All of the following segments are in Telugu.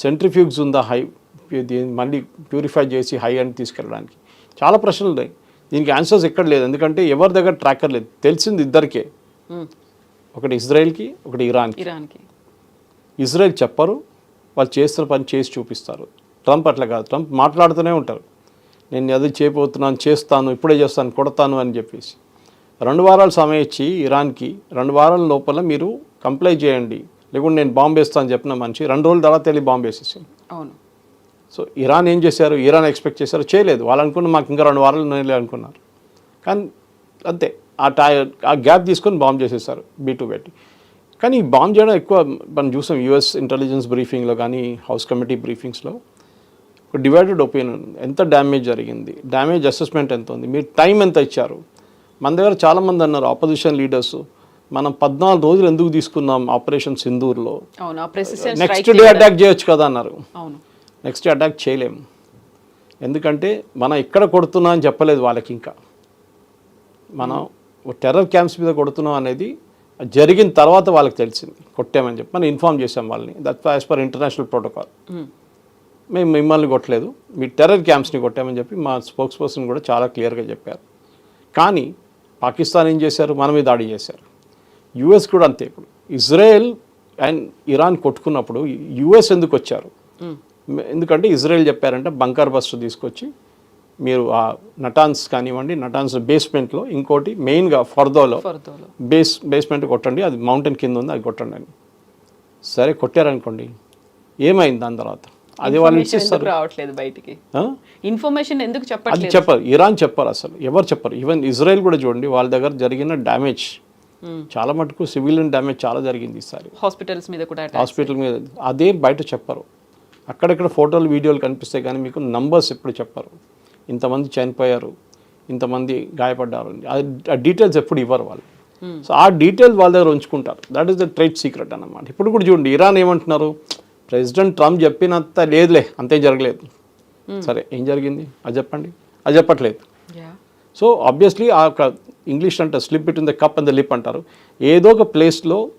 సెంట్రిఫ్యూగ్స్ ఉందా హై దీన్ని మళ్ళీ ప్యూరిఫై చేసి హై అని తీసుకెళ్ళడానికి. చాలా ప్రశ్నలు ఉన్నాయి. దీనికి ఆన్సర్స్ ఎక్కడ లేదు. ఎందుకంటే ఎవరి దగ్గర ట్రాకర్ లేదు. తెలిసింది ఇద్దరికే. ఒకటి ఇజ్రాయెల్కి ఒకటి ఇరాన్కి. ఇరాన్కి. ఇజ్రాయెల్ చెప్పరు. వాళ్ళు చేస్తున్న పని చేసి చూపిస్తారు. ట్రంప్ అట్లా కాదు. ట్రంప్ మాట్లాడుతూనే ఉంటారు. నేను అది చేయబోతున్నాను చేస్తాను ఇప్పుడే చేస్తాను కొడతాను అని చెప్పేసి. రెండు వారాలు సమయం ఇచ్చి ఇరాన్కి రెండు వారాల లోపల మీరు కంప్లై చేయండి. లేకుంటే నేను బాంబు వేస్తాను అని చెప్పిన మనిషి రెండు రోజుల తర్వాత వెళ్ళి బాంబు అవును. సో ఇరాన్ ఏం చేశారు? ఇరాన్ ఎక్స్పెక్ట్ చేశారు? చేయలేదు. వాళ్ళు అనుకున్న మాకు ఇంకా రెండు వారాలు నెలలే అనుకున్నారు. కానీ అంతే. ఆ టై ఆ గ్యాప్ తీసుకొని బాంబ్ చేసేసారు బీ టూ పెట్టి. కానీ ఈ బాంబ్ చేయడం ఎక్కువ మనం చూసాం యూఎస్ ఇంటెలిజెన్స్ బ్రీఫింగ్లో కానీ హౌస్ కమిటీ బ్రీఫింగ్స్లో ఒక డివైడెడ్ ఒపీనియన్ ఎంత డ్యామేజ్ జరిగింది? డ్యామేజ్ అసెస్మెంట్ ఎంత ఉంది? మీరు టైం ఎంత ఇచ్చారు? మన దగ్గర చాలామంది అన్నారు ఆపోజిషన్ లీడర్స్ మనం పద్నాలుగు రోజులు ఎందుకు తీసుకున్నాం ఆపరేషన్ సింధూర్లో? నెక్స్ట్ డే అటాక్ చేయొచ్చు కదా అన్నారు. నెక్స్ట్ అటాక్ చేయలేము ఎందుకంటే మనం ఇక్కడ కొడుతున్నాం అని చెప్పలేదు వాళ్ళకి ఇంకా. మనం టెర్రర్ క్యాంప్స్ మీద కొడుతున్నాం అనేది జరిగిన తర్వాత వాళ్ళకి తెలిసింది. కొట్టామని చెప్పి మనం ఇన్ఫామ్ చేసాం వాళ్ళని. That as per international protocol hmm. మేము మిమ్మల్ని కొట్టలేదు. మీ టెర్రర్ క్యాంప్స్ని కొట్టామని చెప్పి మా స్పోక్స్ పర్సన్ కూడా చాలా క్లియర్గా చెప్పారు. కానీ పాకిస్తాన్ ఏం చేశారు? మన మీద దాడి చేశారు. యుఎస్ కూడా అంతే ఇప్పుడు. ఇజ్రాయెల్ అండ్ ఇరాన్ కొట్టుకున్నప్పుడు యుఎస్ ఎందుకు వచ్చారు. ఎందుకంటే ఇజ్రాయెల్ చెప్పారంటే బంకర్ బస్ట్ తీసుకొచ్చి మీరు ఆ నటాన్స్ కానివ్వండి నటాన్స్ బేస్మెంట్లో ఇంకోటి మెయిన్గా ఫర్దోలో బేస్ బేస్మెంట్ కొట్టండి అది మౌంటైన్ కింద ఉంది అది కొట్టండి అని. సరే కొట్టారనుకోండి ఏమైంది దాని తర్వాత? అది వాళ్ళు ఇచ్చేస్తారు. రావట్లేదు బయటికి? ఇన్ఫర్మేషన్ ఎందుకు అది చెప్పట్లేదు? చెప్పరు. ఇరాన్ చెప్పరు అసలు. ఎవరు చెప్పరు? ఈవెన్ ఇజ్రాయెల్ కూడా చూడండి వాళ్ళ దగ్గర జరిగిన డ్యామేజ్. చాలా మటుకు సివిలియన్ డ్యామేజ్ చాలా జరిగింది ఈసారి. హాస్పిటల్స్ మీద కూడా. హాస్పిటల్ మీద అదే బయట చెప్పరు. అక్కడక్కడ ఫోటోలు వీడియోలు కనిపిస్తాయి కానీ మీకు నంబర్స్ ఎప్పుడు చెప్పరు. ఇంతమంది చనిపోయారు ఇంతమంది గాయపడ్డారు ఆ డీటెయిల్స్ ఎప్పుడు ఇవ్వరు వాళ్ళు. సో ఆ డీటెయిల్స్ వాళ్ళ దగ్గర ఉంచుకుంటారు. That is the trade secret అన్నమాట. ఇప్పుడు కూడా చూడండి ఇరాన్ ఏమంటున్నారు? ప్రెసిడెంట్ ట్రంప్ చెప్పినంత లేదులే అంతే జరగలేదు. సరే ఏం జరిగింది? అది చెప్పండి. అది చెప్పట్లేదు. సో ఆబ్వియస్లీ ఆ ఒక ఇంగ్లీష్ అంటే slip between the cup and the lip అంటారు. ఏదో ఒక ప్లేస్లో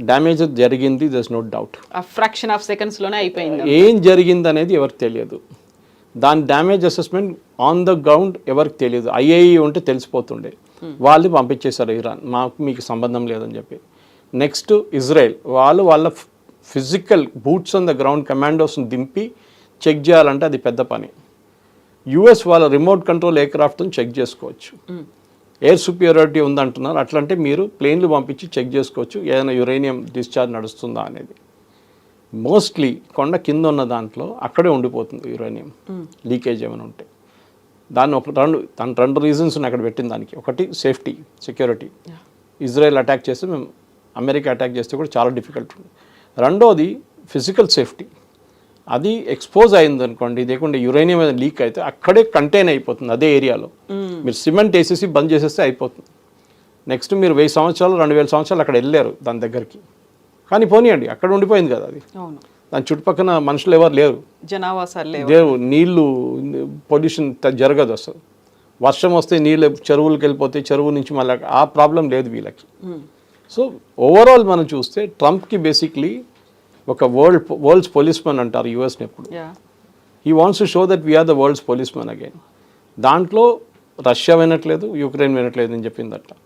డ్యామేజ్ జరిగింది దస్ నో డౌట్ ఆ ఫ్రాక్షన్ ఆఫ్ సెకండ్స్లోనే అయిపోయింది. ఏం జరిగింది అనేది ఎవరికి తెలియదు. దాని damage assessment on the ground ఎవరికి తెలియదు. ఐఏఈ ఉంటే తెలిసిపోతుండే. వాళ్ళు పంపించేశారు ఇరాన్. మాకు మీకు సంబంధం లేదని చెప్పి. నెక్స్ట్ ఇజ్రాయెల్ వాళ్ళు వాళ్ళ physical boots on the ground కమాండోస్ని దింపి చెక్ చేయాలంటే అది పెద్ద పని. యుఎస్ వాళ్ళ రిమోట్ కంట్రోల్ ఎయిర్క్రాఫ్ట్ని చెక్ చేసుకోవచ్చు. ఎయిర్ సుపీరియారిటీ ఉందంటున్నారు. అట్లంటే మీరు ప్లేన్లు పంపించి చెక్ చేసుకోవచ్చు. ఏదైనా యురేనియం డిశ్చార్జ్ నడుస్తుందా అనేది. మోస్ట్లీ కొండ కింద ఉన్న దాంట్లో అక్కడే ఉండిపోతుంది యురేనియం. లీకేజ్ ఏమైనా ఉంటే. దాన్ని ఒక రెండు దాని రెండు రీజన్స్ అక్కడ పెట్టిన దానికి. ఒకటి సేఫ్టీ సెక్యూరిటీ. ఇజ్రాయెల్ అటాక్ చేస్తే మేము అమెరికా అటాక్ చేస్తే కూడా చాలా డిఫికల్ట్ ఉంది. రెండోది ఫిజికల్ సేఫ్టీ అది ఎక్స్పోజ్ అయింది అనుకోండి లేకుంటే యురేనియం ఏదైనా లీక్ అయితే అక్కడే కంటైన్ అయిపోతుంది అదే ఏరియాలో మీరు సిమెంట్ వేసేసి బంద్ చేసేస్తే అయిపోతుంది. నెక్స్ట్ మీరు వెయ్యి సంవత్సరాలు రెండు వేల సంవత్సరాలు అక్కడ వెళ్ళారు దాని దగ్గరికి. కానీ పోనీయండి అక్కడ ఉండిపోయింది కదా అది. దాని చుట్టుపక్కల మనుషులు ఎవరు లేరు. జనావాసాలు లేవు. నీళ్ళు పొల్యూషన్ జరగదు అసలు. వర్షం వస్తే నీళ్ళు చెరువులకు వెళ్ళిపోతే చెరువు నుంచి మళ్ళీ ఆ ప్రాబ్లం లేదు వీళ్ళకి. సో ఓవరాల్ మనం చూస్తే ట్రంప్కి బేసిక్లీ ఒక వరల్డ్ వరల్డ్స్ పోలీస్మెన్ అంటారు యుఎస్ని ఎప్పుడు. ఈ wants to show that we're the world's policemen again దాంట్లో రష్యా వినట్లేదు యుక్రెయిన్ వినట్లేదు అని చెప్పింది అట్లా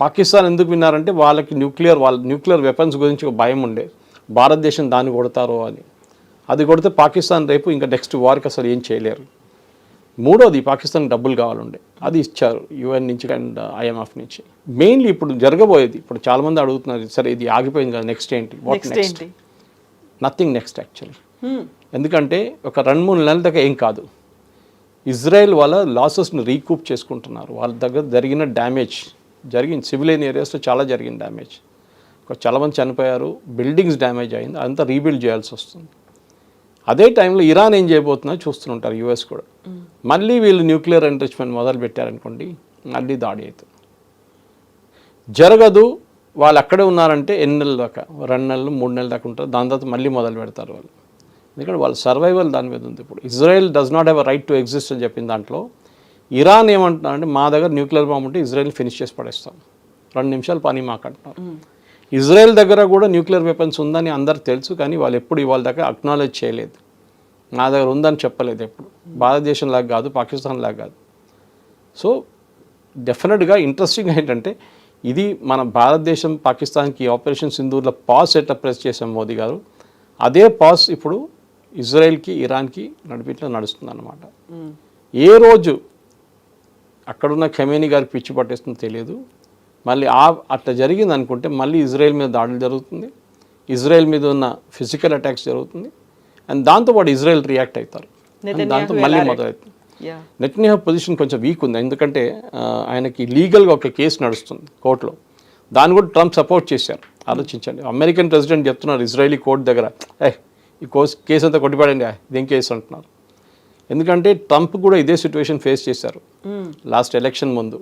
పాకిస్తాన్ ఎందుకు విన్నారంటే వాళ్ళకి న్యూక్లియర్ వాళ్ళ న్యూక్లియర్ వెపన్స్ గురించి ఒక భయం ఉండే. భారతదేశం దాన్ని కొడతారో అని. అది కొడితే పాకిస్తాన్ రేపు ఇంకా నెక్స్ట్ వార్కి అసలు ఏం చేయలేరు. మూడోది పాకిస్తాన్ డబ్బులు కావాలండే అది ఇచ్చారు యుఎన్ నుంచి అండ్ ఐఎంఎఫ్ నుంచి. మెయిన్లీ ఇప్పుడు జరగబోయేది ఇప్పుడు చాలామంది అడుగుతున్నారు సరే ఇది ఆగిపోయింది కదా నెక్స్ట్ ఏంటి? వాట్ నెక్స్ట్ నెక్స్ట్ ఏంటి? Nothing next actually. ఎందుకంటే ఒక రెండు మూడు నెలల దాకా ఏం కాదు. ఇజ్రాయెల్ వాళ్ళ లాసెస్ని రీకూప్ చేసుకుంటున్నారు. వాళ్ళ దగ్గర జరిగిన డ్యామేజ్ జరిగింది సివిలియన్ ఏరియాస్లో చాలా జరిగింది డ్యామేజ్ ఒక చాలామంది చనిపోయారు బిల్డింగ్స్ డ్యామేజ్ అయింది అంతా రీబిల్డ్ చేయాల్సి వస్తుంది. అదే టైంలో ఇరాన్ ఏం చేయబోతుందో చూస్తుంటారు యూఎస్ కూడా. మళ్ళీ వీళ్ళు న్యూక్లియర్ ఎంట్రిచ్మెంట్ మొదలు పెట్టారనుకోండి మళ్ళీ దాడి అవుతుంది. జరగదు వాళ్ళు అక్కడే ఉన్నారంటే ఎన్ని నెలల దాకా? రెండు నెలలు మూడు నెలల దాకా ఉంటారు. దాని తర్వాత మళ్ళీ మొదలు పెడతారు వాళ్ళు. ఎందుకంటే వాళ్ళ సర్వైవల్ దాని మీద ఉంది ఇప్పుడు. Israel does not have right to exist అని చెప్పిన దాంట్లో ఇరాన్ ఏమంటున్నారంటే మా దగ్గర న్యూక్లియర్ బాంబు ఉంటే ఇజ్రాయెల్ ఫినిష్ చేసి పడేస్తాం. రెండు నిమిషాలు పని మాకు అంటున్నారు ఇజ్రాయెల్ దగ్గర కూడా న్యూక్లియర్ వెపన్స్ ఉందని అందరికి తెలుసు కానీ వాళ్ళు ఎప్పుడు ఇవాళ దాకా అక్నాలెడ్జ్ చేయలేదు. నా దగ్గర ఉందని చెప్పలేదు ఎప్పుడు. భారతదేశం లాగా కాదు పాకిస్తాన్ లాగా కాదు. సో డెఫినెట్గా ఇంట్రెస్టింగ్ ఏంటంటే ఇది మన భారతదేశం పాకిస్తాన్కి ఆపరేషన్ సింధూర్లో పాస్ ఎట్లా ప్రెస్ చేసాం మోదీ గారు. అదే పాస్ ఇప్పుడు ఇజ్రాయెల్కి ఇరాన్కి నడిపిట్లో నడుస్తుంది అన్నమాట ఏ రోజు అక్కడున్న ఖమేని గారికి పిచ్చి పట్టేస్తుందో తెలియదు. మళ్ళీ ఆ అట్లా జరిగింది అనుకుంటే మళ్ళీ ఇజ్రాయెల్ మీద దాడులు జరుగుతుంది. ఇజ్రాయెల్ మీద ఉన్న ఫిజికల్ అటాక్స్ జరుగుతుంది. అండ్ దాంతోపాటు ఇజ్రాయెల్ రియాక్ట్ అవుతారు. దాంతో మళ్ళీ మొదలవుతుంది. యా నెట్నియా పొజిషన్ కొంచెం వీక్ ఉంది. ఎందుకంటే ఆయనకి లీగల్గా ఒక కేసు నడుస్తుంది కోర్టులో దాన్ని కూడా ట్రంప్ సపోర్ట్ చేశారు. ఆలోచించండి. అమెరికన్ ప్రెసిడెంట్ చెప్తున్నారు ఇజ్రాయలీ కోర్టు దగ్గర. ఏ ఈ కోర్స్ కేసు అంతా కొట్టిపడండి. ఇదేం కేసు అంటున్నారు. ఎందుకంటే ట్రంప్ కూడా ఇదే సిచ్యువేషన్ ఫేస్ చేశారు. లాస్ట్ ఎలక్షన్ ముందు.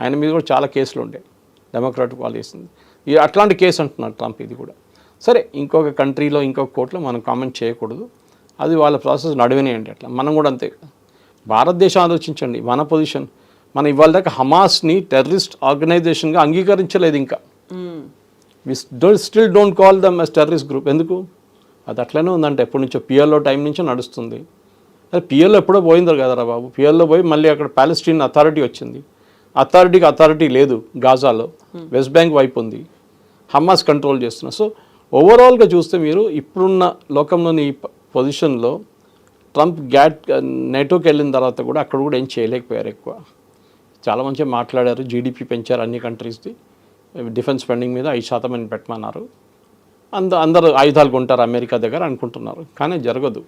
ఆయన మీద కూడా చాలా కేసులు ఉండే. డెమోక్రాటిక్ వాళ్ళు ఇది అట్లాంటి కేసు అంటున్నారు ట్రంప్ ఇది కూడా. సరే ఇంకొక కంట్రీలో ఇంకొక కోర్టులో మనం కామెంట్ చేయకూడదు. అది వాళ్ళ ప్రాసెస్ నడివినాయండి అట్లా. మనం కూడా అంతే. భారతదేశం ఆలోచించండి. మన పొజిషన్. మనం ఇవాళ దాకా హమాస్ని టెర్రరిస్ట్ ఆర్గనైజేషన్గా అంగీకరించలేదు ఇంకా. We still don't call them as terrorist group ఎందుకు? అది అట్లనే ఉందంటే. ఎప్పటి నుంచో పిఎల్లో టైం నుంచో నడుస్తుంది. అది పిఎల్లో ఎప్పుడో పోయిందో కదరా బాబు. పిఎల్లో పోయి మళ్ళీ అక్కడ పాలస్టీన్ అథారిటీ వచ్చింది. అథారిటీకి అథారిటీ లేదు గాజాలో. వెస్ట్ బ్యాంక్ వైపు ఉంది. హమాస్ కంట్రోల్ చేస్తున్నారు సో ఓవరాల్గా చూస్తే మీరు ఇప్పుడున్న లోకంలోని ఈ పొజిషన్లో ట్రంప్ గ్యాట్ నెటోకి వెళ్ళిన తర్వాత కూడా అక్కడ కూడా ఏం చేయలేకపోయారు ఎక్కువ. చాలా మంచిగా మాట్లాడారు జీడిపి పెంచారు అన్ని కంట్రీస్ది. డిఫెన్స్ స్పెండింగ్ మీద ఐదు శాతం అని పెట్టమన్నారు. అంద అందరూ ఆయుధాలు కొంటారు అమెరికా దగ్గర అనుకుంటున్నారు. కానీ జరగదు.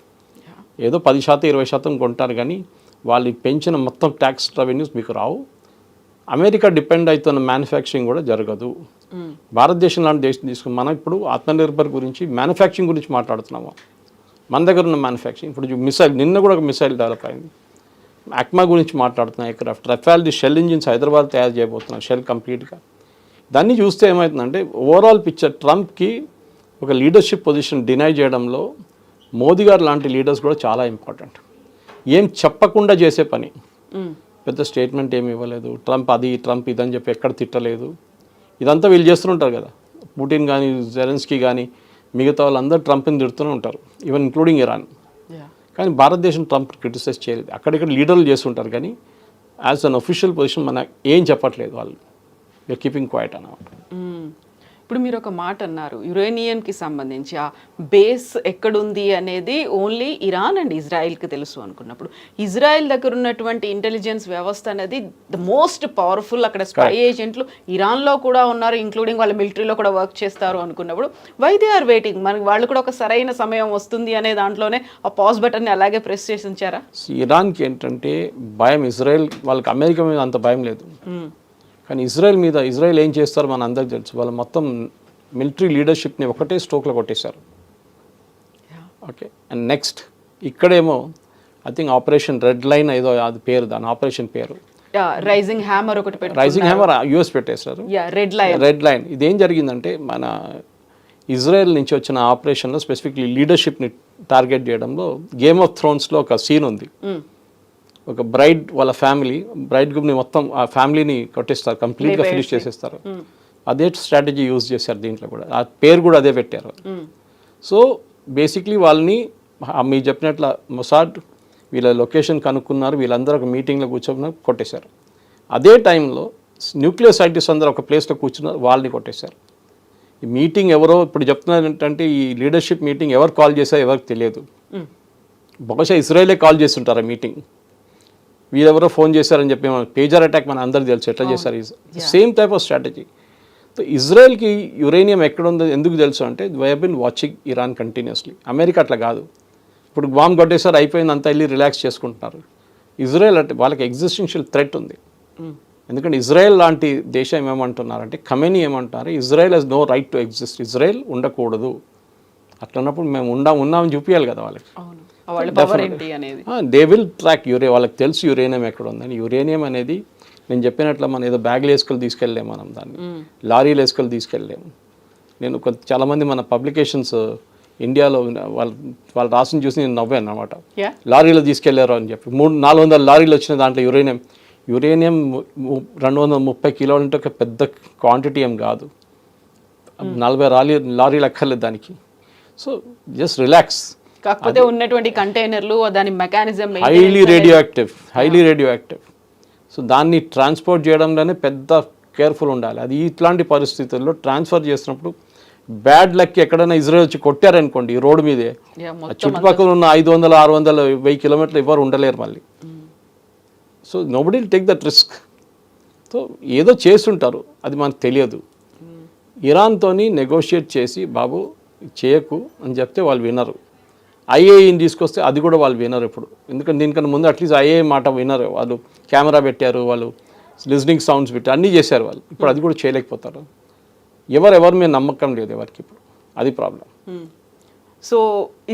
ఏదో పది శాతం ఇరవై శాతం కొంటారు కానీ వాళ్ళు పెంచిన మొత్తం ట్యాక్స్ రెవెన్యూస్ మీకు రావు. అమెరికా డిపెండ్ అవుతున్న మ్యానుఫ్యాక్చరింగ్ కూడా జరగదు. భారతదేశం లాంటి దేశం తీసుకుని మనం ఇప్పుడు ఆత్మనిర్భర్ గురించి మ్యానుఫ్యాక్చరింగ్ గురించి మాట్లాడుతున్నాము. మన దగ్గర ఉన్న మ్యానుఫ్యాక్చరింగ్ ఇప్పుడు మిసైల్ నిన్న కూడా ఒక మిసైల్ డెవలప్ అయింది. అక్మా గురించి మాట్లాడుతున్నాం ఎయిర్క్రాఫ్ట్ రఫాల్ది షెల్ ఇంజిన్స్ హైదరాబాద్ తయారు చేయబోతున్నాం షెల్ కంప్లీట్గా దాన్ని చూస్తే ఏమవుతుందంటే ఓవరాల్ పిక్చర్ ట్రంప్కి ఒక లీడర్షిప్ పొజిషన్ డినై చేయడంలో మోదీ గారు లాంటి లీడర్స్ కూడా చాలా ఇంపార్టెంట్ ఏం చెప్పకుండా చేసే పని. పెద్ద స్టేట్మెంట్ ఏమి ఇవ్వలేదు. ట్రంప్ అది ట్రంప్ ఇదని చెప్పి ఎక్కడ తిట్టలేదు. ఇదంతా వీళ్ళు చేస్తుంటారు కదా. పుటిన్ కానీ జెలెన్స్కీ కానీ మిగతా వాళ్ళందరూ ట్రంప్ని తిడుతూనే ఉంటారు. ఈవెన్ ఇంక్లూడింగ్ ఇరాన్ కానీ భారతదేశం ట్రంప్ క్రిటిసైజ్ చేయలేదు. అక్కడిక్కడ లీడర్లు చేస్తుంటారు కానీ యాజ్ అన్ అఫీషియల్ పొజిషన్ మన ఏం చెప్పట్లేదు వాళ్ళు. కీపింగ్ క్వైట్ అన్నమాట. మ్మ్. ఇప్పుడు మీరు ఒక మాట అన్నారు యురేనియంకి సంబంధించి ఆ బేస్ ఎక్కడుంది అనేది ఓన్లీ ఇరాన్ అండ్ ఇజ్రాయెల్కి తెలుసు అనుకున్నప్పుడు. ఇజ్రాయెల్ దగ్గర ఉన్నటువంటి ఇంటెలిజెన్స్ వ్యవస్థ అనేది ద మోస్ట్ పవర్ఫుల్ అక్కడ స్పై ఏజెంట్లు ఇరాన్లో కూడా ఉన్నారు ఇంక్లూడింగ్ వాళ్ళ మిలిటరీలో కూడా వర్క్ చేస్తారు అనుకున్నప్పుడు. వై దే ఆర్ వెయిటింగ్ మనకి వాళ్ళు కూడా ఒక సరైన సమయం వస్తుంది అనే దాంట్లోనే ఆ పాజ్ బటన్ని అలాగే ప్రెస్ చేసి ఉంచారా? ఇరాన్కి ఏంటంటే భయం ఇజ్రాయెల్ వాళ్ళకి అమెరికా మీద అంత భయం లేదు. కానీ ఇజ్రాయెల్ మీద ఇజ్రాయెల్ ఏం చేస్తారో మన అందరికి తెలుసు. వాళ్ళు మొత్తం మిలిటరీ లీడర్షిప్ని ఒకటే స్ట్రోక్లో కొట్టేశారు. ఓకే. అండ్ నెక్స్ట్ ఇక్కడేమో I think operation red line ఏదో అది పేరు దాని ఆపరేషన్ పేరు. రైజింగ్ హ్యామర్ ఒకటి రైజింగ్ హ్యామర్ యుఎస్ పెట్టేశారు. రెడ్ లైన్ రెడ్ లైన్ ఇదేం జరిగిందంటే మన ఇజ్రాయెల్ నుంచి వచ్చిన ఆపరేషన్లో స్పెసిఫిక్లీ లీడర్షిప్ని టార్గెట్ చేయడంలో గేమ్ ఆఫ్ థ్రోన్స్లో ఒక సీన్ ఉంది. ఒక బ్రైడ్ వాళ్ళ ఫ్యామిలీ బ్రైడ్ గ్రూప్ని మొత్తం ఆ ఫ్యామిలీని కొట్టేస్తారు కంప్లీట్గా ఫినిష్ చేసేస్తారు. అదే స్ట్రాటజీ యూజ్ చేశారు దీంట్లో కూడా. ఆ పేరు కూడా అదే పెట్టారు. సో బేసిక్లీ వాళ్ళని మీరు చెప్పినట్ల మొసాడ్ వీళ్ళ లొకేషన్ కనుక్కున్నారు వీళ్ళందరూ ఒక మీటింగ్లో కూర్చొని కొట్టేశారు. అదే టైంలో న్యూక్లియర్ సైంటిస్ట్ అందరూ ఒక ప్లేస్లో కూర్చున్నారు వాళ్ళని కొట్టేశారు. ఈ మీటింగ్ ఎవరో ఇప్పుడు చెప్తున్నారు ఏంటంటే ఈ లీడర్షిప్ మీటింగ్ ఎవరు కాల్ చేశారో ఎవరికి తెలియదు. బహుశా ఇస్రాయలే కాల్ చేస్తుంటారు ఆ మీటింగ్ వీరెవరో ఫోన్ చేశారని చెప్పి పేజర్ అటాక్ మన అందరికి తెలుసు. ఎట్లా చేశారు? Same type of strategy so ఇజ్రాయెల్కి uranium ఎక్కడ ఉందో ఎందుకు తెలుసు అంటే why been watching Iran continuously America అట్లా కాదు. ఇప్పుడు బాంబ్ కొట్టేసారి అయిపోయింది అంతా వెళ్ళి రిలాక్స్ చేసుకుంటున్నారు. ఇజ్రాయెల్ అంటే వాళ్ళకి ఎగ్జిస్టెన్షియల్ థ్రెట్ ఉంది. ఎందుకంటే ఇజ్రాయెల్ లాంటి దేశం ఏమంటున్నారంటే కమెనీ ఏమంటున్నారు Israel has no right to exist Israel ఉండకూడదు. అట్లా ఉన్నప్పుడు మేము ఉండా ఉన్నామని చూపించాలి కదా వాళ్ళకి. దే విల్ ట్రాక్ యూరే వాళ్ళకి తెలుసు యురేనియం ఎక్కడ ఉందని యురేనియం అనేది నేను చెప్పినట్లు మనం ఏదో బ్యాగ్లు వేసుకొని తీసుకెళ్ళలేము మనం దాన్ని. లారీలు వేసుకొని తీసుకెళ్ళలేము. నేను కొంత చాలామంది మన పబ్లికేషన్స్ ఇండియాలో వాళ్ళు వాళ్ళు రాసిన చూసి నేను నవ్వాను అనమాట లారీలో తీసుకెళ్ళారు అని చెప్పి. మూడు నాలుగు వందల లారీలు వచ్చిన దాంట్లో యురేనియం యురేనియం రెండు వందల ముప్పై కిలోలు అంటే ఒక పెద్ద క్వాంటిటీ ఏం కాదు. నలభై లారీ లారీలు అక్కర్లేదు దానికి. సో జస్ట్ రిలాక్స్ కాకపోతే ఉన్నటువంటి కంటైనర్లు దాని mechanism highly radioactive highly radioactive so దాన్ని ట్రాన్స్పోర్ట్ చేయడంలోనే పెద్ద కేర్ఫుల్ ఉండాలి. అది ఇట్లాంటి పరిస్థితుల్లో ట్రాన్స్ఫర్ చేసినప్పుడు బ్యాడ్ లక్ ఎక్కడైనా ఇజ్రాయల్ వచ్చి కొట్టారనుకోండి ఈ రోడ్డు మీదే చుట్టుపక్కల ఉన్న ఐదు వందల ఆరు వందల వెయ్యి కిలోమీటర్లు ఎవరు ఉండలేరు మళ్ళీ. So nobody take that risk so ఏదో చేస్తుంటారు. అది మనకు తెలియదు. ఇరాన్తోని నెగోషియేట్ చేసి బాబు చేయకు అని చెప్తే వాళ్ళు వినరు. ఐఏఈని తీసుకొస్తే అది కూడా వాళ్ళు వినరు ఇప్పుడు. ఎందుకంటే దీనికన్నా ముందు అట్లీస్ట్ ఐఏ మాట వినరు. వాళ్ళు కెమెరా పెట్టారు వాళ్ళు లిజనింగ్ సౌండ్స్ పెట్టారు అన్నీ చేశారు వాళ్ళు. ఇప్పుడు అది కూడా చేయలేకపోతారు. ఎవరు ఎవరి మీద నమ్మకం లేదు ఎవరికి ఇప్పుడు. అది ప్రాబ్లం. సో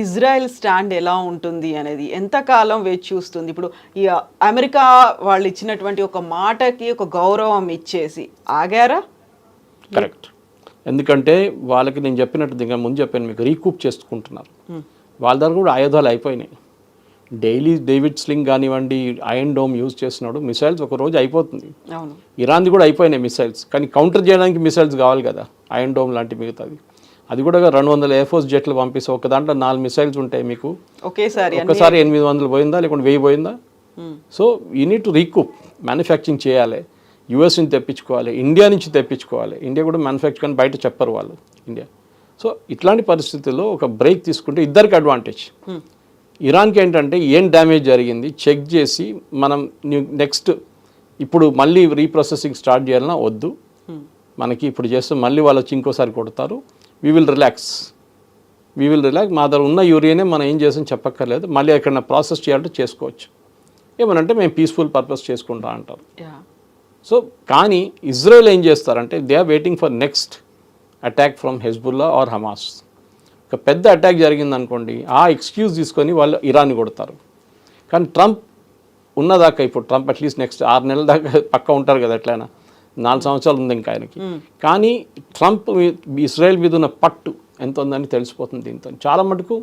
ఇజ్రాయెల్ స్టాండ్ ఎలా ఉంటుంది అనేది ఎంతకాలం వేచి చూస్తుంది? ఇప్పుడు ఈ అమెరికా వాళ్ళు ఇచ్చినటువంటి ఒక మాటకి ఒక గౌరవం ఇచ్చేసి ఆగారా? కరెక్ట్. ఎందుకంటే వాళ్ళకి నేను చెప్పినట్టు ఇంకా ముందు చెప్పాను మీకు రీకూప్ చేసుకుంటున్నారు. వాళ్ళ దగ్గర కూడా ఆయుధాలు అయిపోయినాయి. డైలీ డేవిడ్ స్లింగ్ కానివ్వండి ఐరన్ డోమ్ యూజ్ చేస్తున్నాడు మిసైల్స్ ఒక రోజు అయిపోతుంది. ఇరాన్ది కూడా అయిపోయినాయి మిసైల్స్ కానీ కౌంటర్ చేయడానికి మిసైల్స్ కావాలి కదా ఐరన్ డోమ్ లాంటి మిగతాది. అది కూడా రెండు వందల ఎయిర్ఫోర్స్ జెట్లు పంపిస్తే ఒక దాంట్లో నాలుగు మిసైల్స్ ఉంటాయి మీకు. ఒకేసారి ఒక్కసారి ఎనిమిది వందలు పోయిందా లేకుంటే వెయ్యి పోయిందా. So you need to recoup manufacturing చేయాలి. యూఎస్ నుంచి తెప్పించుకోవాలి ఇండియా నుంచి తెప్పించుకోవాలి. ఇండియా కూడా మ్యానుఫ్యాక్చర్ అని బయట చెప్పరు వాళ్ళు ఇండియా సో ఇట్లాంటి పరిస్థితుల్లో ఒక బ్రేక్ తీసుకుంటే ఇద్దరికి అడ్వాంటేజ్. ఇరాన్కి ఏంటంటే ఏం డ్యామేజ్ జరిగింది? చెక్ చేసి మనం నెక్స్ట్ ఇప్పుడు మళ్ళీ రీప్రాసెసింగ్ స్టార్ట్ చేయాలన్నా వద్దు. మనకి ఇప్పుడు చేస్తే మళ్ళీ వాళ్ళు వచ్చి ఇంకోసారి కొడతారు. We will relax we will relax మా దగ్గర ఉన్న యూరియానే మనం ఏం చేసాం చెప్పక్కర్లేదు. మళ్ళీ ఎక్కడైనా ప్రాసెస్ చేయాలంటే చేసుకోవచ్చు. ఏమనంటే మేము పీస్ఫుల్ పర్పస్ చేసుకుంటా అంటారు. సో కానీ ఇజ్రాయెల్ ఏం చేస్తారంటే they are waiting for next attack from Hezbollah or Hamas ఒక పెద్ద అటాక్ జరిగిందనుకోండి ఆ ఎక్స్క్యూజ్ తీసుకొని వాళ్ళు ఇరాన్ కొడతారు. కానీ ట్రంప్ ఉన్నదాకా ఇప్పుడు ట్రంప్ అట్లీస్ట్ నెక్స్ట్ ఆరు నెలల దాకా పక్క ఉంటారు కదా ఎట్లయినా. నాలుగు సంవత్సరాలు ఉంది ఇంకా ఆయనకి. కానీ ట్రంప్ ఇజ్రాయెల్ మీద ఉన్న పట్టు ఎంత ఉందని తెలిసిపోతుంది దీంతో. చాలా మటుకు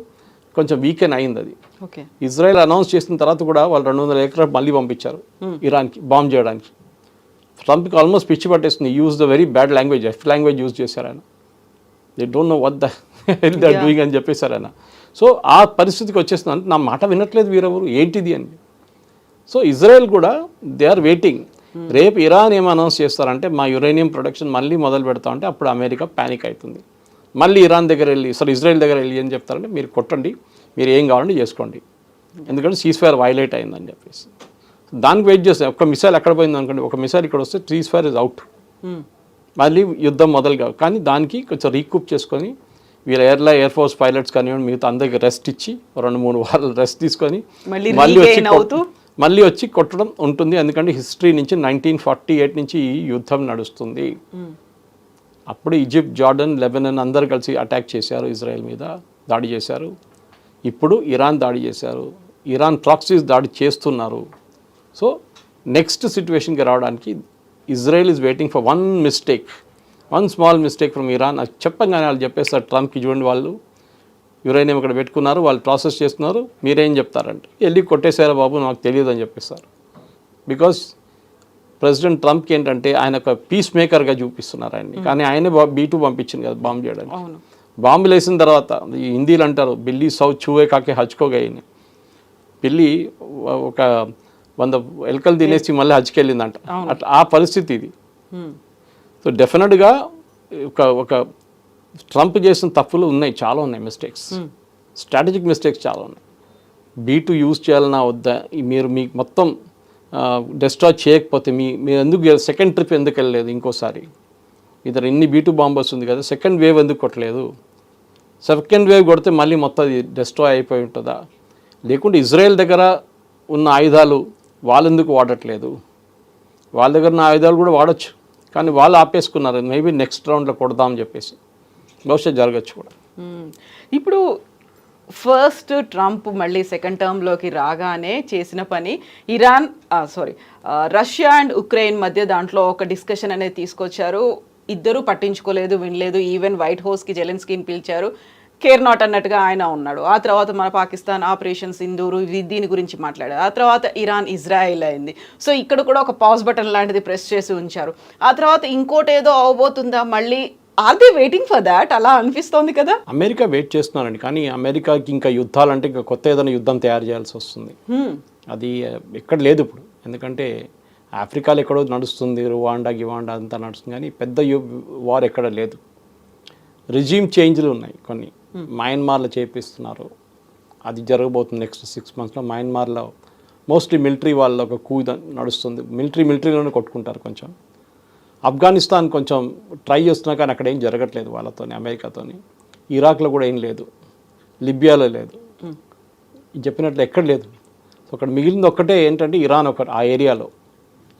కొంచెం వీకెన్ అయింది అది. ఓకే. ఇజ్రాయెల్ అనౌన్స్ చేసిన తర్వాత కూడా వాళ్ళు రెండు వందల ఎకరాలు మళ్ళీ పంపించారు ఇరాన్కి బాంబ్ చేయడానికి. ట్రంప్కి ఆల్మోస్ట్ పిచ్చి పట్టేస్తుంది use the very bad language F language use చేశారు ఆయన. They don't know what the they doing అని చెప్పేశారు ఆయన. సో ఆ పరిస్థితికి వచ్చేస్తుంది అంటే నా మాట వినట్లేదు వీరెవరు ఏంటిది అని. సో ఇజ్రాయెల్ కూడా దే ఆర్ వెయిటింగ్ రేపు ఇరాన్ ఏం అనౌన్స్ చేస్తారంటే మా యురేనియం ప్రొడక్షన్ మళ్ళీ మొదలు పెడతా అంటే అప్పుడు అమెరికా ప్యానిక్ అవుతుంది. మళ్ళీ ఇరాన్ దగ్గర వెళ్ళి సరే ఇజ్రాయెల్ దగ్గర వెళ్ళి ఏం చెప్తారంటే మీరు కొట్టండి మీరు ఏం కావాలంటే చేసుకోండి. ఎందుకంటే సీజ్ ఫైర్ వైలేట్ అయిందని చెప్పేసి. దానికి వెయిట్ చేస్తే ఒక మిసైల్ ఎక్కడ పోయింది అనుకోండి ఒక మిసైల్ ఇక్కడ వస్తే సీజ్ ఫైర్ ఇస్ అవుట్ మళ్ళీ యుద్ధం మొదలు కావు. కానీ దానికి కొంచెం రీకూప్ చేసుకొని వీళ్ళ ఎయిర్లై ఎయిర్ ఫోర్స్ పైలట్స్ కానివ్వండి మిగతా అందరికి రెస్ట్ ఇచ్చి రెండు మూడు వారాలు రెస్ట్ తీసుకొని మళ్ళీ వచ్చి? మళ్ళీ వచ్చి కొట్టడం ఉంటుంది. ఎందుకంటే హిస్టరీ నుంచి నైన్టీన్ ఫార్టీ ఎయిట్ నుంచి ఈ యుద్ధం నడుస్తుంది. అప్పుడు ఈజిప్ట్ జార్డన్ లెబనన్ అందరు కలిసి అటాక్ చేశారు. ఇజ్రాయెల్ మీద దాడి చేశారు. ఇప్పుడు ఇరాన్ దాడి చేశారు. ఇరాన్ ప్రాక్సీస్ దాడి చేస్తున్నారు. సో నెక్స్ట్ సిచ్యువేషన్కి రావడానికి Israel is waiting for one mistake one small mistake from Iran అది చెప్పగానే వాళ్ళు చెప్పేస్తారు ట్రంప్కి చూడండి వాళ్ళు. యురేనియం ఇక్కడ పెట్టుకున్నారు వాళ్ళు ప్రాసెస్ చేస్తున్నారు మీరేం చెప్తారంటే వెళ్ళి కొట్టేశారా బాబు నాకు తెలియదు అని చెప్పేస్తారు బికాస్ ప్రెసిడెంట్ ట్రంప్కి ఏంటంటే ఆయన ఒక పీస్ మేకర్గా చూపిస్తున్నారు ఆయన్ని. కానీ ఆయనే బీ టూ పంపించింది కదా బాంబు చేయడానికి. బాంబులు వేసిన తర్వాత ఈ హిందీలు అంటారు బిల్లి సౌ చూవే కాకే హచ్కోగాయని పిల్లి ఒక వంద ఎలకలు తినేసి మళ్ళీ హజ్కెళ్ళిందంట అట్లా ఆ పరిస్థితి ఇది. సో డెఫినెట్గా ఒక ఒక ట్రంప్ చేసిన తప్పులు ఉన్నాయి చాలా ఉన్నాయి మిస్టేక్స్. స్ట్రాటజిక్ మిస్టేక్స్ చాలా ఉన్నాయి. బీ టూ యూజ్ చేయాలన్నా వద్దా? మీరు మీకు మొత్తం డెస్ట్రాయ్ చేయకపోతే మీ మీరు ఎందుకు సెకండ్ ట్రిప్ ఎందుకు వెళ్ళలేదు ఇంకోసారి? ఇద్దరు ఎన్ని బీ టూ బాంబర్స్ ఉంది కదా సెకండ్ వేవ్ ఎందుకు కొట్టలేదు? సెకండ్ వేవ్ కొడితే మళ్ళీ మొత్తం అది డెస్ట్రాయ్ అయిపోయి ఉంటుందా? లేకుంటే ఇజ్రాయెల్ దగ్గర ఉన్న ఆయుధాలు వాళ్ళెందుకు వాడట్లేదు? వాళ్ళ దగ్గర ఉన్న ఆయుధాలు కూడా వాడచ్చు. కానీ వాళ్ళు ఆపేసుకున్నారు. మేబీ నెక్స్ట్ రౌండ్లో కొడదామని చెప్పేసి. బహుశా జరగచ్చు కూడా. ఇప్పుడు ఫస్ట్ ట్రంప్ మళ్ళీ సెకండ్ టర్మ్లోకి రాగానే చేసిన పని Iran sorry Russia and Ukraine మధ్య దాంట్లో ఒక డిస్కషన్ అనేది తీసుకొచ్చారు. ఇద్దరు పట్టించుకోలేదు వినలేదు. ఈవెన్ వైట్ హౌస్కి జెలెన్స్కీని పిలిచారు. కేర్ నాట్ అన్నట్టుగా ఆయన ఉన్నాడు. ఆ తర్వాత మన పాకిస్తాన్ ఆపరేషన్ సింధూరు ఇది దీని గురించి మాట్లాడారు. ఆ తర్వాత ఇరాన్ ఇజ్రాయెల్ అయింది. సో ఇక్కడ కూడా ఒక పాజ్ బటన్ లాంటిది ప్రెస్ చేసి ఉంచారు. ఆ తర్వాత ఇంకోటి ఏదో అవబోతుందా? మళ్ళీ are they waiting for that అలా అనిపిస్తోంది కదా. అమెరికా వెయిట్ చేస్తున్నారండి. కానీ అమెరికాకి ఇంకా యుద్ధాలంటే ఇంకా కొత్త ఏదైనా యుద్ధం తయారు చేయాల్సి వస్తుంది. అది ఎక్కడ లేదు ఇప్పుడు. ఎందుకంటే ఆఫ్రికాలో ఎక్కడో నడుస్తుంది. రువాండా గివాండా అంతా నడుస్తుంది. కానీ పెద్ద వార్ ఎక్కడ లేదు. రిజీమ్ చేంజ్లు ఉన్నాయి కొన్ని. మయన్మార్లో చేపిస్తున్నారు. అది జరగబోతుంది నెక్స్ట్ సిక్స్ మంత్స్లో మయన్మార్లో మోస్ట్లీ మిలిటరీ వాళ్ళ ఒక కూ నడుస్తుంది. మిలిటరీ మిలిటరీలోనే కొట్టుకుంటారు కొంచెం. ఆఫ్ఘనిస్తాన్ కొంచెం ట్రై చేస్తున్నా కానీ అక్కడ ఏం జరగట్లేదు వాళ్ళతోని అమెరికాతోని. ఇరాక్లో కూడా ఏం లేదు. లిబియాలో లేదు. చెప్పినట్లు ఎక్కడ లేదు. సో అక్కడ మిగిలింది ఒక్కటే ఏంటంటే ఇరాన్ ఒకటి ఆ ఏరియాలో.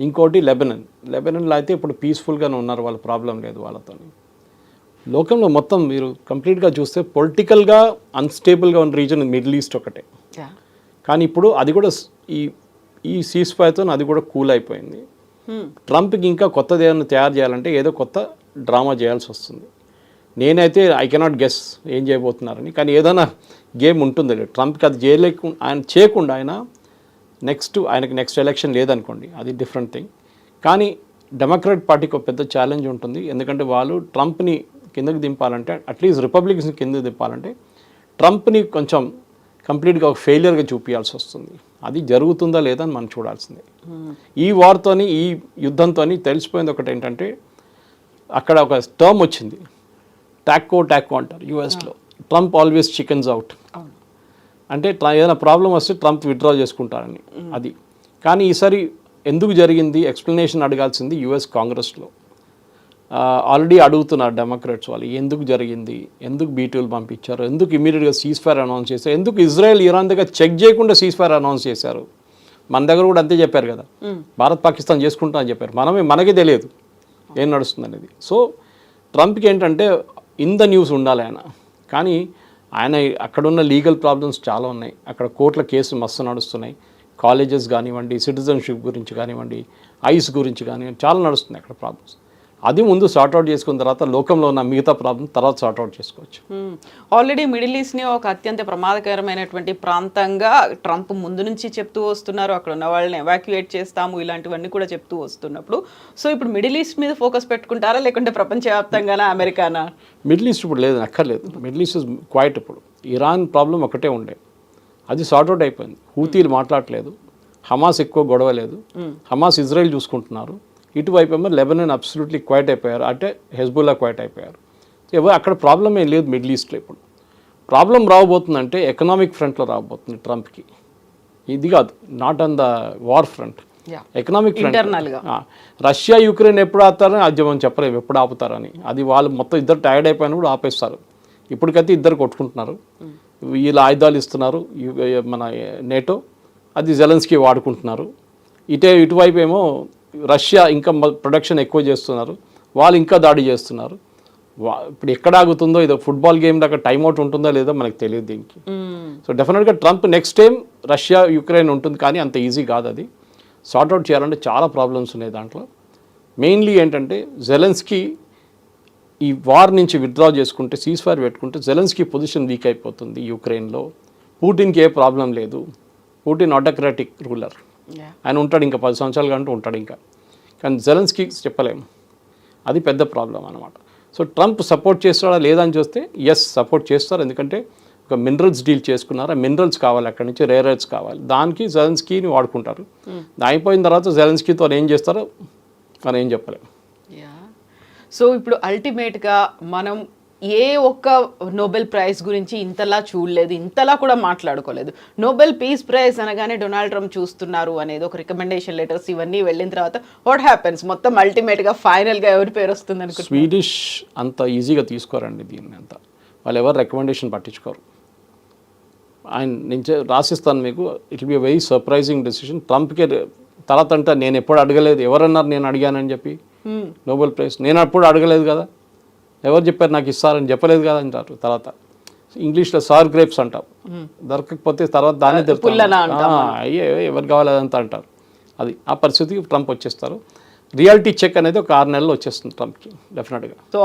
ఇంకోటి లెబనన్. లెబనన్లో అయితే ఇప్పుడు పీస్ఫుల్గానే ఉన్నారు వాళ్ళ ప్రాబ్లం లేదు వాళ్ళతోని. లోకంలో మొత్తం మీరు కంప్లీట్గా చూస్తే పొలిటికల్గా అన్స్టేబుల్గా ఉన్న రీజన్ మిడిల్ ఈస్ట్ ఒకటే. కానీ ఇప్పుడు అది కూడా ఈ ఈ సీజ్ ఫైర్తో అది కూడా కూల్ అయిపోయింది. ట్రంప్కి ఇంకా కొత్తది ఏదైనా తయారు చేయాలంటే ఏదో కొత్త డ్రామా చేయాల్సి వస్తుంది. నేనైతే ఐ కెనాట్ గెస్ ఏం చేయబోతున్నారని కానీ ఏదైనా గేమ్ ఉంటుంది ట్రంప్కి అది చేయలేకు ఆయన చేయకుండా ఆయన నెక్స్ట్ ఆయనకి నెక్స్ట్ ఎలక్షన్ లేదనుకోండి అది డిఫరెంట్ థింగ్. కానీ డెమోక్రాట్ పార్టీకి ఒక పెద్ద ఛాలెంజ్ ఉంటుంది. ఎందుకంటే వాళ్ళు ట్రంప్ని కిందకి దింపాలంటే అట్లీస్ట్ రిపబ్లిక్స్ని కిందకి దింపాలంటే ట్రంప్ని కొంచెం కంప్లీట్గా ఒక ఫెయిలియర్గా చూపించాల్సి వస్తుంది. అది జరుగుతుందా లేదా అని మనం చూడాల్సిందే. ఈ వార్తోని ఈ యుద్ధంతోని తెలిసిపోయింది ఒకటి ఏంటంటే అక్కడ ఒక టర్మ్ వచ్చింది. టాక్కో టాక్కో అంటారు యూఎస్లో ట్రంప్ ఆల్వేస్ చికెన్స్ అవుట్ అంటే ఏదైనా ప్రాబ్లం వస్తే ట్రంప్ విత్డ్రా చేసుకుంటారని అది. కానీ ఈసారి ఎందుకు జరిగింది? ఎక్స్ప్లెనేషన్ అడగాల్సింది యుఎస్ కాంగ్రెస్లో. ఆల్రెడీ అడుగుతున్నారు డెమోక్రాట్స్ వాళ్ళు ఎందుకు జరిగింది ఎందుకు బీటీలు పంపించారు ఎందుకు ఇమీడియట్గా సీజ్ ఫైర్ అనౌన్స్ చేశారు ఎందుకు ఇజ్రాయెల్ ఇరాన్ దగ్గర చెక్ చేయకుండా సీజ్ ఫైర్ అనౌన్స్ చేశారు. మన దగ్గర కూడా అంతే చెప్పారు కదా. భారత్ పాకిస్తాన్ చేసుకుంటా అని చెప్పారు. మనమే మనకే తెలియదు ఏం నడుస్తుంది అనేది. సో ట్రంప్కి ఏంటంటే ఇన్ ద న్యూస్ ఉండాలి ఆయన. కానీ ఆయన అక్కడున్న లీగల్ ప్రాబ్లమ్స్ చాలా ఉన్నాయి. అక్కడ కోర్టుల కేసులు మస్తు నడుస్తున్నాయి. కాలేజెస్ కానివ్వండి సిటిజన్షిప్ గురించి కానివ్వండి ఐస్ గురించి కానివ్వండి చాలా నడుస్తున్నాయి అక్కడ ప్రాబ్లమ్స్. అది ముందు సార్ట్అవుట్ చేసుకున్న తర్వాత లోకంలో ఉన్న మిగతా ప్రాబ్లమ్ తర్వాత సార్ట్అవుట్ చేసుకోవచ్చు. ఆల్రెడీ మిడిల్ ఈస్ట్ని ఒక అత్యంత ప్రమాదకరమైనటువంటి ప్రాంతంగా ట్రంప్ ముందు నుంచి చెప్తూ వస్తున్నారు. అక్కడ ఉన్న వాళ్ళని ఎవాక్యుయేట్ చేస్తాము. ఇలాంటివన్నీ కూడా చెప్తూ వస్తున్నప్పుడు. సో ఇప్పుడు మిడిల్ ఈస్ట్ మీద ఫోకస్ పెట్టుకుంటారా? లేకుంటే ప్రపంచవ్యాప్తంగానా? అమెరికానా? మిడిల్ ఈస్ట్ ఇప్పుడు లేదు అక్కర్లేదు. మిడిల్ ఈస్ట్ ఇస్ క్వైట్ ఇప్పుడు. ఇరాన్ ప్రాబ్లం ఒకటే ఉండే. అది సార్ట్అవుట్ అయిపోయింది. హూతీలు మాట్లాడలేదు హమాస్ ఎక్కువ గొడవ లేదు హమాస్ ఇజ్రాయెల్ చూసుకుంటున్నారు. ఇటువైపు ఏమో లెబనన్ అబ్సల్యూట్లీ క్వైట్ అయిపోయారు. అంటే హెజ్బుల్లా క్వైట్ అయిపోయారు. ఎవరు అక్కడ ప్రాబ్లం ఏం లేదు మిడిల్ ఈస్ట్లో ఇప్పుడు. ప్రాబ్లం రాబోతుందంటే ఎకనామిక్ ఫ్రంట్లో రాబోతుంది ట్రంప్కి. ఇది కాదు not on the war front. Economic Russia Ukraine ఎప్పుడు ఆపుతారని అది మనం చెప్పలేము ఎప్పుడు ఆపుతారని. అది వాళ్ళు మొత్తం ఇద్దరు టైర్డ్ అయిపోయినప్పుడు ఆపేస్తారు. ఇప్పటికైతే ఇద్దరు కొట్టుకుంటున్నారు. వీళ్ళు ఆయుధాలు ఇస్తున్నారు మన నేటో. అది జెలెన్స్కి వాడుకుంటున్నారు. ఇటే ఇటువైపు ఏమో రష్యా ఇంకా ప్రొడక్షన్ ఎక్కువ చేస్తున్నారు. వాళ్ళు ఇంకా దాడి చేస్తున్నారు. ఇప్పుడు ఎక్కడ ఆగుతుందో ఇది ఫుట్బాల్ గేమ్ దాకా టైం అవుట్ ఉంటుందో లేదో మనకు తెలియదు దీనికి. సో డెఫినెట్గా Trump next time Russia Ukraine ఉంటుంది కానీ అంత ఈజీ కాదు అది. సార్ట్అవుట్ చేయాలంటే చాలా ప్రాబ్లమ్స్ ఉన్నాయి దాంట్లో. మెయిన్లీ ఏంటంటే జెలెన్స్కి ఈ వార్ నుంచి విత్డ్రా చేసుకుంటే సీజ్ ఫైర్ పెట్టుకుంటే జెలెన్స్కి పొజిషన్ వీక్ అయిపోతుంది యుక్రెయిన్లో పూటిన్కి ఏ ప్రాబ్లం లేదు. పూటిన్ ఆటోక్రాటిక్ రూలర్ ఆయన ఉంటాడు ఇంకా పది సంవత్సరాలు కంటూ ఉంటాడు ఇంకా. కానీ జెలెన్స్కి చెప్పలేము. అది పెద్ద ప్రాబ్లం అనమాట సో ట్రంప్ సపోర్ట్ చేస్తాడా లేదా అని చూస్తే ఎస్ సపోర్ట్ చేస్తారు. ఎందుకంటే ఒక మినరల్స్ డీల్ చేసుకున్నారు? మినరల్స్ కావాలి అక్కడి నుంచి రేర్ ఎర్త్స్ కావాలి. దానికి జెలెన్స్కీని వాడుకుంటారు. అయిపోయిన తర్వాత జెలెన్స్కీతో ఏం చేస్తారో మనం ఏం చెప్పలేము. సో ఇప్పుడు అల్టిమేట్గా మనం ఏ ఒక్క నోబెల్ ప్రైజ్ గురించి ఇంతలా చూడలేదు ఇంతలా కూడా మాట్లాడుకోలేదు. నోబెల్ పీస్ ప్రైజ్ అనగానే డొనాల్డ్ ట్రంప్ చూస్తున్నారు అనేది ఒక రికమెండేషన్ లెటర్స్ ఇవన్నీ వెళ్ళిన తర్వాత వాట్ హ్యాపెన్స్? మొత్తం అల్టిమేట్గా ఫైనల్గా ఎవరి పేరు వస్తుంది అనుకుంటున్నారు? స్వీడిష్ అంత ఈజీగా తీసుకోరండి దీన్ని అంత. వాళ్ళు ఎవరు రికమెండేషన్ పట్టించుకోరు. ఆయన నేను రాసిస్తాను మీకు. It be very surprising decision ట్రంప్కి తర్వాత అంటే నేను ఎప్పుడు అడగలేదు. ఎవరన్నారు నేను అడిగానని చెప్పి? Nobel prize. నేను అప్పుడు అడగలేదు కదా. ఎవరు చెప్పారు నాకు ఇస్తారని చెప్పలేదు కదా అంటారు తర్వాత. ఇంగ్లీష్లో సార్ గ్రేప్స్ అంటారు దొరకకపోతే తర్వాత దానే అయ్యే ఎవరు కావాలి అదంతా అంటారు. అది ఆ పరిస్థితికి ట్రంప్ వచ్చేస్తారు. రియాలిటీ చెక్ అనేది ఒక ఆరు నెలలు వచ్చేస్తుంది ట్రంప్కి డెఫినెట్గా. సో